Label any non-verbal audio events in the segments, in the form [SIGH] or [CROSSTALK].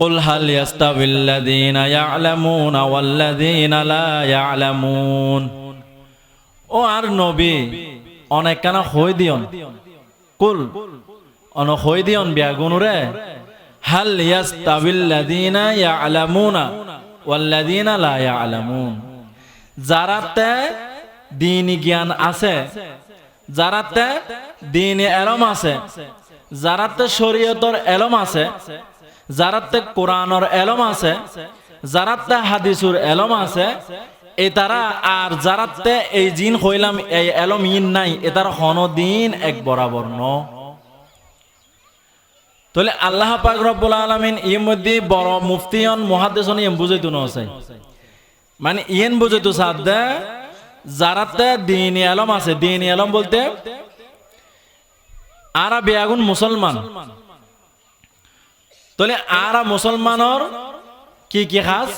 قل هل يستوي الذين يعلمون والذين لا يعلمون ও আর নবী অনেক কানা হই দিয়ন কুল অন হই দিয়ন বিয়া গুনুরে হাল ইয়াস্তাবিল্লাযীনা ইয়ালামুনা ওয়াল্লাযীনা লা ইয়ালামুন যারাতে দিনী জ্ঞান আছে যারাতে দিনী এলম আছে যারাতে শরীয়তর এলম আছে যারাতে কোরআনর এলম আছে, যারাতে হাদিসুর এলম আছে, এ তারা আর যারাতে এই জিন হইলাম, এই এলম ইন নাই, এ তার হনদিন এক বরাবর ন। তাহলে আল্লাহ পাক রব্বুল আলামিন মধ্যে বড় মুফতিয়ন মুহাদ্দিসন ইম বুঝাইতো না আছে। মানে ইয়েন বুঝাইতো সাদে যারাতে দিন এলম আছে দিন আলম বলতে আরা বেয়াগুন মুসলমান। তাহলে আর মুসলমানর কি কি খাস?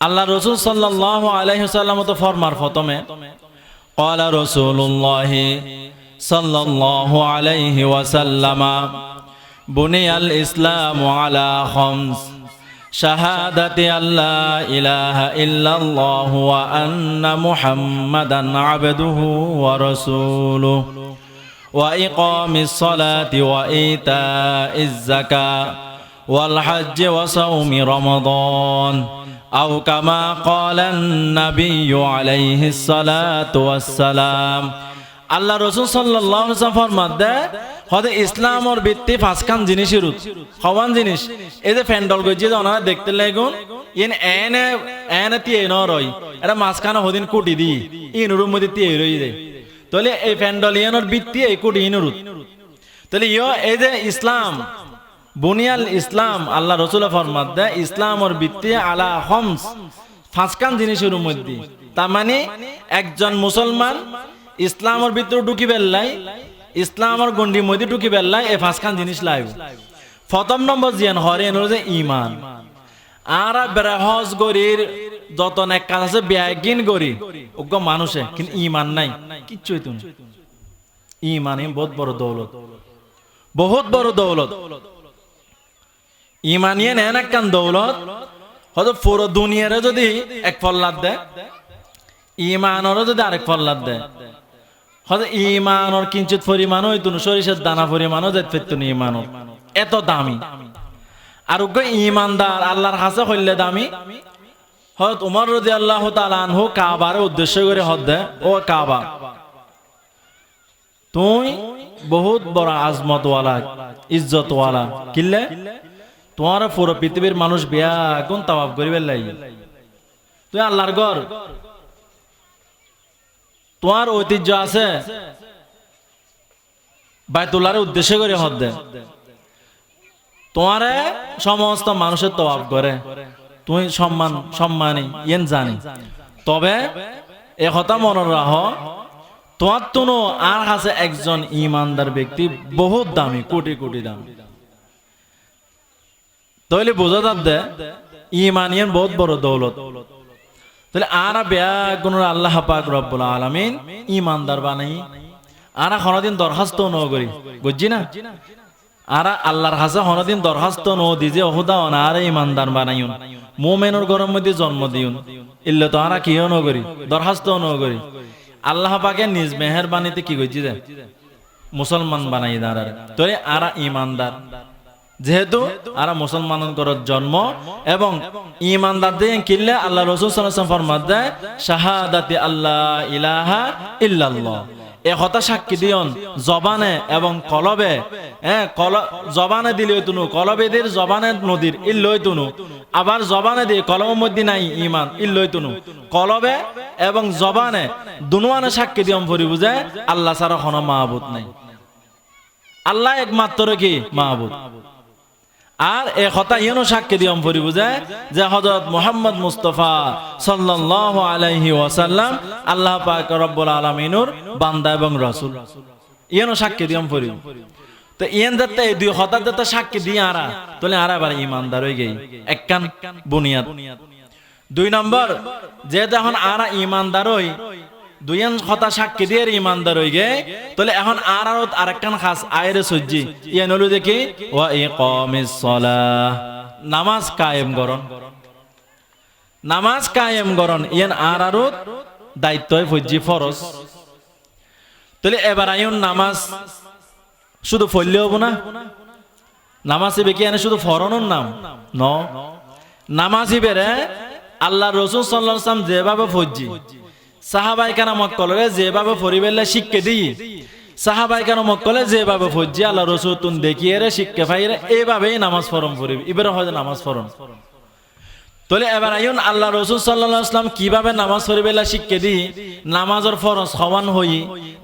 আল্লাহ রসুল সাল্লাহ আলহিসাল্লাম তো ফরমার ফতমে কলা রসুল্লাহ সাল্লাহ আলাইহি ওয়াসাল্লামা, বুনিয়াল ইসলাম আলা খমস, শাহাদাতি আল্লাহ ইলাহা ইল্লাহ ওয়া আন্না মুহাম্মাদান আবদুহু ওয়া রাসূলুহু। وإقام الصلاة وإيتاء الزكاة والحج وصوم رمضان أو كما قال النبي عليه الصلاة والسلام আল্লাহ রসুল সাল্লাহ ফরমাত দেয় হয়তো ইসলামর ভিত্তি পাঁচখান জিনিসের উৎ হওয়ান জিনিস এই যে ফ্যান্ডল গইছে যে ওনারা দেখতে লাগুন ইন এনে এনে তিয়ে ন রই এটা মাঝখানে হদিন কুটি দি ইনুর মধ্যে তিয়ে রই যায় তাহলে এই ফ্যান্ডল ইয়ানোর ভিত্তি এই কুটি ইনুর তাহলে ইয়, এই যে ইসলাম, বুনিয়াল ইসলাম, আল্লাহ রসুল ফরমাত দেয়, ইসলামর ভিত্তি আলা হমস, ফাঁসকান জিনিসের মধ্যে। তার মানে একজন মুসলমান ইসলামর ভিতরে ঢুকি বেল্লাই ইসলামর গন্ডির মধ্যে ঢুকি বেল্লাই এই ফাঁসখান জিনিস লাইব। প্রথম নম্বর জিয়ান হরে যে ইমান আর বেরহজ গরির যত এক কাজ আছে ব্যাগিন গরি ওগ মানুষে, কিন্তু ইমান নাই। কিচ্ছুই তুমি ইমান বহুত বড় দৌলত। বহুত বড় দৌলত। ইমানিয়ে নেন একখান দৌলত। হয়তো পুরো দুনিয়ারে যদি এক ফল্লাদ দেয় ইমানরও যদি আরেক ফল্লাদ দেয়। হয়তো ইমানর কিঞ্চিত পরিমাণ দানা পরিমাণও ইমানর এত দামি। আর ইমানদার আল্লাহর হাসে হইলে দামি। হয়তো উমর রদি আল্লাহ আনহু কাবার উদ্দেশ্য করে হদ দেয়, ও কাবা, তুই বহুত বড় আজমতওয়ালা, ইজ্জতওয়ালা কিনলে তোমার পুরো পৃথিবীর মানুষ বিয়া কোন তাওয়াব করিবে লাই। তুই আল্লাহর ঘর। তোমার ঐতিহ্য আছে, বাইতুল্লাহর উদ্দেশ্য করে হদ দে তোমারে সমস্ত মানুষের তওয়াব করে। তুই সম্মান, সম্মানী, ইয়েন জানি। তবে এ কথা মনে রাখ তোমার তুনো আর কাছে একজন ইমানদার ব্যক্তি বহুত দামি, কোটি কোটি দাম। তাহলে বোঝা যাবে ইমান ইয়ান বহুত বড় দৌলত। তাহলে আরা বেয়া কোন আল্লাহ পাক রব্বুল আলামিন ইমানদার বানাই। আরা কোনদিন দরখাস্ত ন করি, বুঝছি না? আরা আল্লাহর হাসে কোনদিন দরখাস্ত ন দি যে ওহুদা অনা আরে ইমানদার বানাইউন মোমেনুর গরম মধ্যে জন্ম দিউন। ইল্লে তো আরা কিও নগরি দরখাস্ত নগরি আল্লাহ পাকে নিজ মেহরবানিতে কি করছি যে, মুসলমান বানাই দাঁড়ার। তোরে আরা ইমানদার। যেহেতু আরা মুসলমান করত জন্ম এবং ইমানদার দিয়ে কিনলে আল্লাহ রসুল সাল্লাহ ফরমাদ দেয়, শাহাদাতি আল্লাহ ইলাহা ইল্লাল্লাহ। এ কথা সাক্ষী দিয়ন, জবানে এবং কলবে। হ্যাঁ কল, জবানে দিলে তুনু কলবে দিয়ে জবানে নদীর ইল্লই তুনু। আবার জবানে দিয়ে কলমের মধ্যে নাই ইমান, ইল্লই তুনু। কলবে এবং জবানে দুনুয়ানে সাক্ষী দিয়ম ভরি বুঝে, আল্লাহ ছাড়া কোনো মাহবুদ নাই। আল্লাহ একমাত্র কি? মাহবুদ। আর এ কথা ইয়েনো সাক্ষী দিয়ম ফুরি বুঝে যে হজরত মোহাম্মদ মুস্তফা সাল্লাল্লাহু আলাইহি ওয়াসাল্লাম আল্লাহ পাক রব্বুল আলামিনুর বান্দা এবং রাসূল। ইয়েনো সাক্ষী দিয়ম ফুরি তো ইয়েন যাতে এই দুই হঠাৎ যাতে সাক্ষী দিয়ে আরা আরা ইমানদার হয়ে গেই। একখান বুনিয়াদ। দুই নম্বর যেহেতু এখন আরা ইমানদার হই দুইয়ান কথা সাক্ষী দিয়ে ইমানদার হই গে তাহলে এখন আর আর আরেকখান খাস আয়ের সজ্জি। ইয়ান হলো দেখি, ওয়া ইকামিস সালাহ। নামাজ কায়েম করন। নামাজ কায়েম করন, ইয়ান আর আর দায়িত্ব হয় ফজ্জি ফরজ। তাহলে এবার আইন নামাজ শুধু ফললে হব না? নামাজ ইবে কি এনে শুধু ফরনের নাম? ন। নামাজ ইবেরে আল্লাহ রসুল সাল্লাম যেভাবে ফজ্জি সাহাবাই কেন মক্কলরে যেভাবে ফরিবেলে শিখকে দিই? সাহাবাই কেন মক্কলে যেভাবে ফজ্জি আল্লাহ রসুল দেখিয়ে রে শিক্ষে ফাইরে এইভাবেই নামাজ ফরম ফরিব। এবারে হয় নামাজ ফরম তাহলে এবার আইন, আল্লাহ রসুল সাল্লাহ আসলাম কীভাবে নামাজ পড়িবেলা শিখকে দি নামাজের ফরজ হওয়ান হই,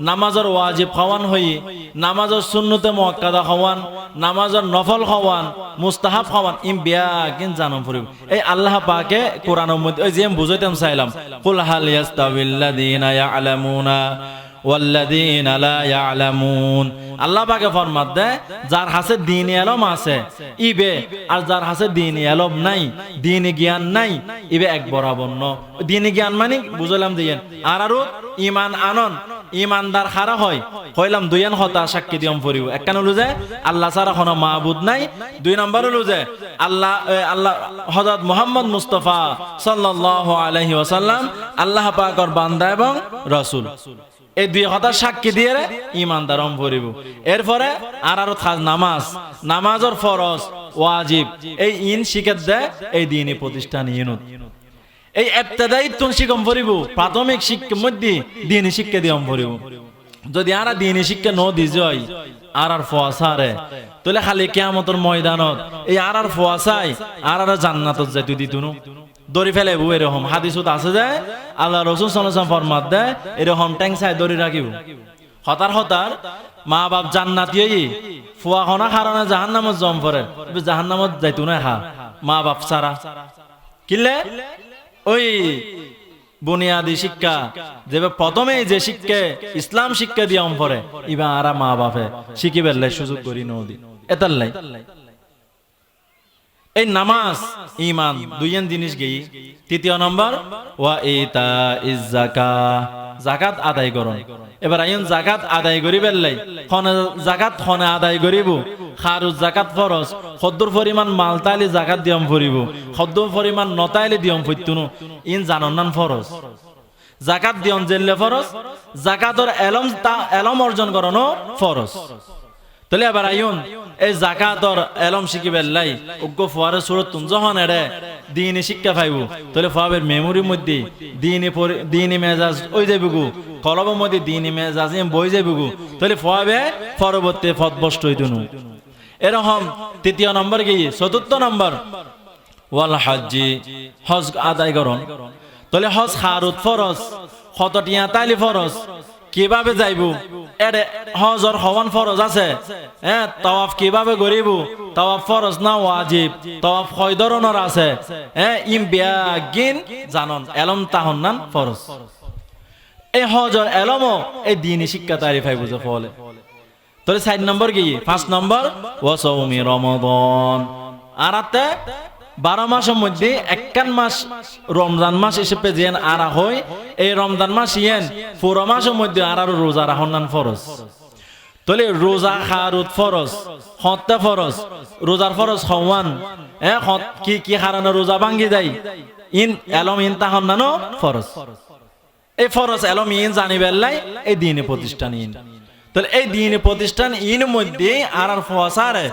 নামাজের ওয়াজিব হওয়ান হই, নামাজের শূন্যতে মক্কাদা হওয়ান, নামাজের নফল হওয়ান, মুস্তাহাব হওয়ান ইম বিয়া কিন জানম পড়িব। এই আল্লাহ পাকে কোরআনের মধ্যে ওই যে বুঝাইতাম, চাইলাম। কুল হাল ইয়াস্তাবিল্লাযীনা ইয়ালামুনা ওয়াল্লাযীন লা ইয়ালামুন। আল্লাহ পাকে ফরমাত দে যার হাসে দিন এলম আছে, ইবে, আর যার হাসে দিন এলম নাই, দিন জ্ঞান নাই, ইবে এক বরাবর ন। দিন জ্ঞান মানে বুঝলাম দিয়েন আর আরও ইমান আনন ইমানদার খারা হয়, কইলাম দুইয়ান হতা সাক্ষী দিয়ম পড়িব একখান হলো যে আল্লাহ ছাড়া কোনো মাহবুদ নাই, দুই নম্বর হলো যে আল্লাহ আল্লাহ, হযরত মুহাম্মদ মুস্তাফা সাল্লাল্লাহু আলাইহি ওয়াসাল্লাম, আল্লাহ পাকর বান্দা এবং রাসূল। এই দুই কথা সাক্ষী দিয়ে ইমানদার অম পড়িব এরপরে আর আরও নামাজ। নামাজর ফরজ, ওয়াজিব। এই ইন শিখে দেয় এই দিনই প্রতিষ্ঠান ইনুত এই এবতেদায়ী তুন শিখম পড়িব প্রাথমিক শিক্ষার মধ্যে দিনই শিক্ষা দিয়ম পড়িব যদি আর দিনই শিক্ষা ন দি যাই আর আর ফোয়াসারে তাহলে খালি কেয়ামতর ময়দানত এই আর আর ফোয়াসাই আর আর জান্নাতত যাই তুই দিতুনু। দড়ি ফেলে বউ, এরকম। হাদিসুত আছে যে আল্লাহ রসুল সাল্লাম ফরমাত দে এরকম ট্যাং চাই দড়ি রাখিব। হতার হতার মা বাপ জান্নাতি ফুয়া খনা কারণে জাহান নামত জম পরে জাহান নামত যাইতো না হা? মা বাপ সারা কিনলে ওই বুনিয়াদি শিক্ষা, যে প্রথমে যে শিক্ষা, ইসলাম শিক্ষা দিয়ে অম পরে ইবা আরা মা বাপে শিখি বেললে সুযোগ করি নদী। এতার লাই। এই নামাজ ইমান দুইয়েন জিনিস গেই তৃতীয় নম্বর, ওয়া ইতা ইজ জাকা জাকাত আদায় করুন। এবার আইন জাকাত আদায় করি বেললাই খনে জাকাত খনে আদায় করিব। খারু জাকাত ফরজ। খদ্দুর পরিমাণ মাল তাইলে জাকাত দিয়ম ফুরিব। খদ্দুর পরিমাণ নতাইলে দিয়ম ফুইতুনু। ইন জানন নান ফরজ। জাকাত দিয়ম জেললে ফরজ। জাকাতর এলম তা, এলম অর্জন করানো ফরজ। তাহলে এবার আইন এই জাকাতর এলম শিখিবেল লাই, উগ্র ফুয়ারে সুরত তুম যখন এড়ে দিনে শিক্ষা পাইব তাহলে ফুয়াবের মেমোরির মধ্যে দিনে দিনে মেজাজ ওই যাইব গু, কলবের মধ্যে দিনে মেজাজ বই যাইব গু তাহলে ফুয়াবে পরবর্তী ফতবষ্ট হইতুনু এরকম তৃতীয় নম্বর গিয়ে চতুর্থ নম্বর, ওয়াল হাজি হজ আদায় করন। তাহলে হজ খারুত ফরজ শতটিয়া তাইলি ফরজ? কীভাবে যাইব? এরে, হজর হওয়ান ফরজ আছে। হ্যাঁ তাওয়াফ কীভাবে করিব? তাওয়াফ ফরজ না ওয়াজিব? তাওয়াফ কয় ধরনের আছে। হ্যাঁ ইম বিয়াগিন জানন, এলম তাহন নান ফরজ। এই হজর এলমও এই দিনই শিক্ষা তারি ফাই বুঝে ফলে। তাহলে সাইড নম্বর কি? পাঁচ নম্বর? ওয়াসৌমি রমদন। আর বারো মাসের মধ্যে একখান মাস রমজান মাস হিসেবে যেন আরা হয়। এই রমজান মাস ইয়েন পুরো মাসের মধ্যে আর আরও রোজা রাখুন নান ফরজ। তাহলে রোজা খারুত ফরজ হত্যা ফরজ, রোজার ফরজ হওয়ান। হত কি কি হারানো রোজা ভাঙ্গি যায় ইন এলম ইন তাহন নানো ফরজ। এই ফরজ এলম ইন জানিবেল্লাই এই দিনে প্রতিষ্ঠান ইন। তাহলে এই দিনে প্রতিষ্ঠান ইন মধ্যে আর আর। ফসারে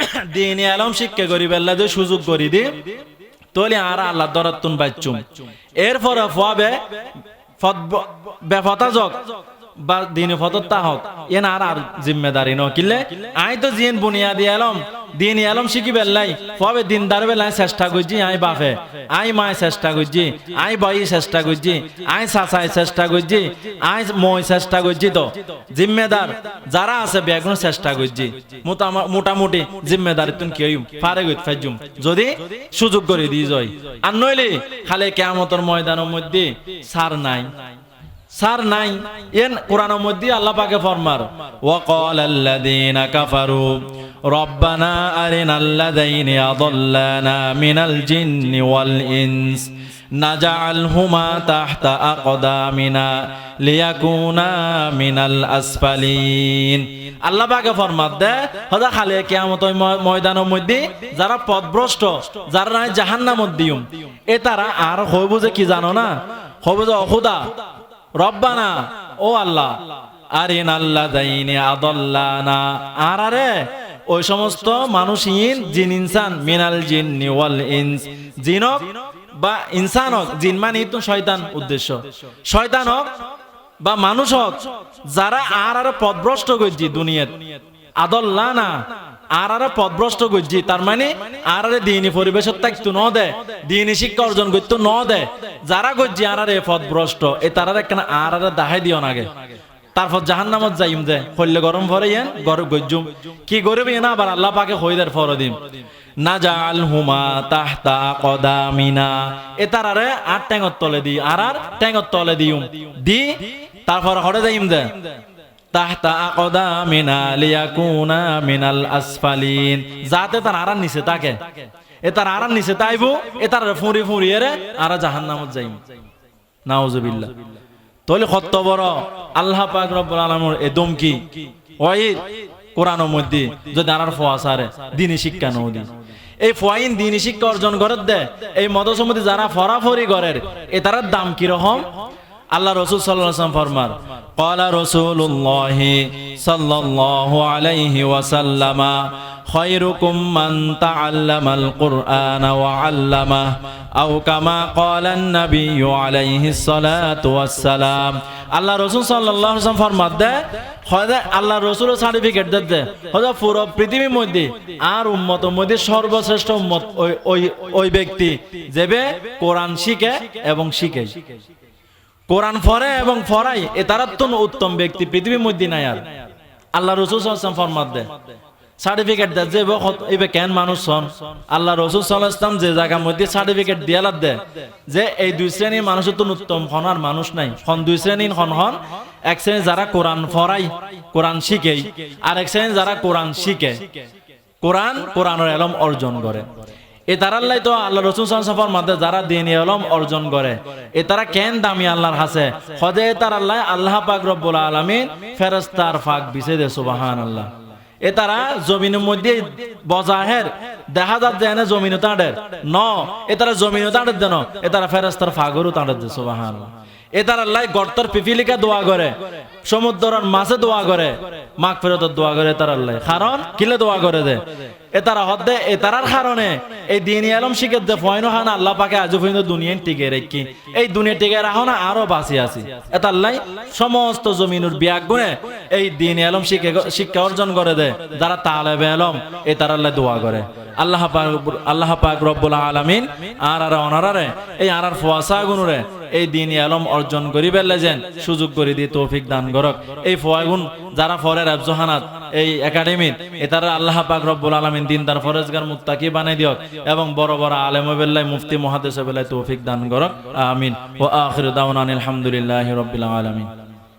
[COUGHS] দিনে আলম শিক্ষা করি, বেল্লা যে সুযোগ করি দি, তলে আর আল্লাহ দরাত্তুন বাচ্চুম। এরপরে ফাবে বেফতা যোগ বা দিনে ফতত তাহক। এন আর আর জিম্মেদারি ন কিলে? আই তো জিন বুনিয়াদি আলম দিন আলম শিখি বেল্লাই। ফবে দিনদার বেলায় চেষ্টা করছি আই বাপে আই মায় চেষ্টা করছি আই বাই চেষ্টা করছি আই চাচাই চেষ্টা করছি আই মই চেষ্টা করছি তো। জিম্মেদার যারা আছে বেগুন চেষ্টা করছি মোটামুটি জিম্মেদারি তুন কি পারে গই ফাইজুম যদি সুযোগ করে দি যাই আর নইলে খালে কেমতর ময়দানের মধ্যে সার নাই। সার নাই, এন কোরআনের মধ্যে আল্লাহ পাকে ফরমার ওয়াকাল আল্লাযীনা কাফারু, রব্বানা আরিনা আল্লাযীনা আদাল্লানা মিনাল জিন্নি ওয়াল ইনস, নাজাআলহুমা তাহতা আকদামিনা লিয়াকুনা মিনাল আসফালিন। আল্লাহ পাকে ফরমাত দে হদা খালে কিয়ামত ময়দানের মধ্যে যারা পথভ্রষ্ট, যারা জাহান্নামত দিউম এ তারা আর হইব যে কি জানো না? হইব যে অখুদা রব্বানা, ও আল্লাহ আরিন আল্লাহ দাইনি আদল্লানা। আর আরে ওই সমস্ত মানুষ ইন জিন ইনসান, মিনাল জিন ওয়াল ইনস। জিনক বা ইনসান হোক জিন মানে তো শয়তান উদ্দেশ্য। শয়তান হোক বা মানুষ হোক যারা আর আর পদভ্রষ্ট করছি দুনিয়াত। আদল্লা না আর আর পদভ্রষ্ট করছি। তার মানে আর আরে দিনী পরিবেশত থাকতো ন দে দিনী শিক্ষা অর্জন করতো ন দে যারা করছি আর আর এ পদভ্রষ্ট, এ তারা একখানা আর আর দাহাই দিও নাগে তারপর জাহান নামত যাইম দে হইলে গরম ভরে ইয়েন গরম গজ্জুম। কি গরিব না, আবার আল্লাহ পাকে হইদের ফর দিম না জাল হুমা তাহতা কদামিনা। এ তারারে আর ট্যাঙত তলে দি, আর আর ট্যাঙত তলে দিউম। দি, তারপর হরে যাইম দে তাহতা আসফালিন। যাতে দমকি। মধ্যে যদি শিক্ষা নও দি। এই ফোয়াইন দিনী শিক্ষা অর্জন করে দে, এই মদসমিতি যারা ফরাফরি করের, এ তার দাম কি রকম আল্লাহ রসুল ওয়াসাল্লাম ফরমান قال رسول الله صلى الله عليه وسلم خيركم من تعلم القرآن وعلمه أو كما قال النبي عليه الصلاة والسلام আল্লাহ রসুল সাল্লাহ ফরমাত দে হয়তো আল্লাহ রসুল সার্টিফিকেট দে দে হয়তো পুরো পৃথিবীর মধ্যে আর উম্মত মধ্যে সর্বশ্রেষ্ঠ উম্মত ওই ওই ওই ব্যক্তি যেবে কোরআন শিখে এবং শিখে কোরআন ফরে এবং ফরাই, এ তারা তো উত্তম ব্যক্তি, পৃথিবীর মধ্যে নাই আর। আল্লাহ রসুল সাল্লাম ফরমাত দে সার্টিফিকেট দে যে এবে কেন মানুষ হন। আল্লাহ রসুল সাল্লাহ ইসলাম যে জায়গার মধ্যে সার্টিফিকেট দিয়ে দে যে এই দুই শ্রেণির মানুষের তো উত্তম, হন আর মানুষ নাই। হন দুই শ্রেণির হন হন, এক শ্রেণি যারা কোরআন ফরাই, কোরআন শিখেই আর এক শ্রেণি যারা কোরআন শিখে। কোরআন কোরআনের এলম অর্জন করে। এ তারাল্লাই তো আল্লাহ রসুল সফর মধ্যে যারা দিন আলম অর্জন করে, এ তারা কেন দামি আল্লাহর হাসে? হজে তারাল্লাই আল্লাহ পাক রব্বুল আলমিন ফেরস্তার ফাঁক বিছে দে সুবাহান আল্লাহ এ তারা জমিনের মধ্যে বজাহের, দেখা যাচ্ছে এনে জমিনে তাঁদের। ন, এ তারা জমিনে তাঁদের দেন, এ তারা ফেরস্তার ফাগরও তাঁদের দে সুবাহান এ তারা আল্লাহ গর্তর পিপিলিকা দোয়া করে, সমুদ্রের মাছে দোয়া করে, মাঘ ফেরতের দোয়া করে তার আল্লাহ। কারণ কিলে দোয়া করে দে? এ তারা হদ্দে এ তারার এই দিন আলম শিখে দে ফয়নো হান আল্লাহ পাকে আজ পর্যন্ত দুনিয়ান টিকে রেখি, এই দুনিয়া টিকে রাখো না আরও বাঁচি আছি। এটা আল্লাহ সমস্ত জমিনুর বিয়াগ গুণে এই দিন আলম শিখে শিক্ষা অর্জন করে দে, যারা তালেবে আলম, এ তার আল্লাহ দোয়া করে। আল্লাহ পাক আল্লাহ পাক রব্বুল আলামিন আর আর অনারারে এই আর আর গুনুরে এই দিনই আলম অর্জন করি বেলে সুযোগ করে দিয়ে তৌফিক দান করক। এই ফোয়াগুন যারা ফরের আফজহানাত এই একাডেমির, এ তারা আল্লাহ পাক রব্বুল আলমিন দিন তার ফরেজগার মুত্তাকি বানাই দিয়ক এবং বড় বড় আলেম বেল্লাই মুফতি মহাদেশ বেলায় তৌফিক দান করক। আমিন। ও আখির দাউন আলহামদুলিল্লাহ রব্বিল আলমিন।